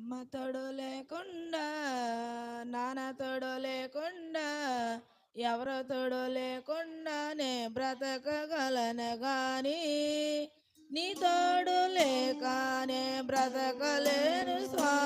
అమ్మ తోడు లేకుండా నాన్న తోడు లేకుండా ఎవరో తోడు లేకుండానే బ్రతకగలను కానీ నీ తోడు లేకనే బ్రతకలేను స్వా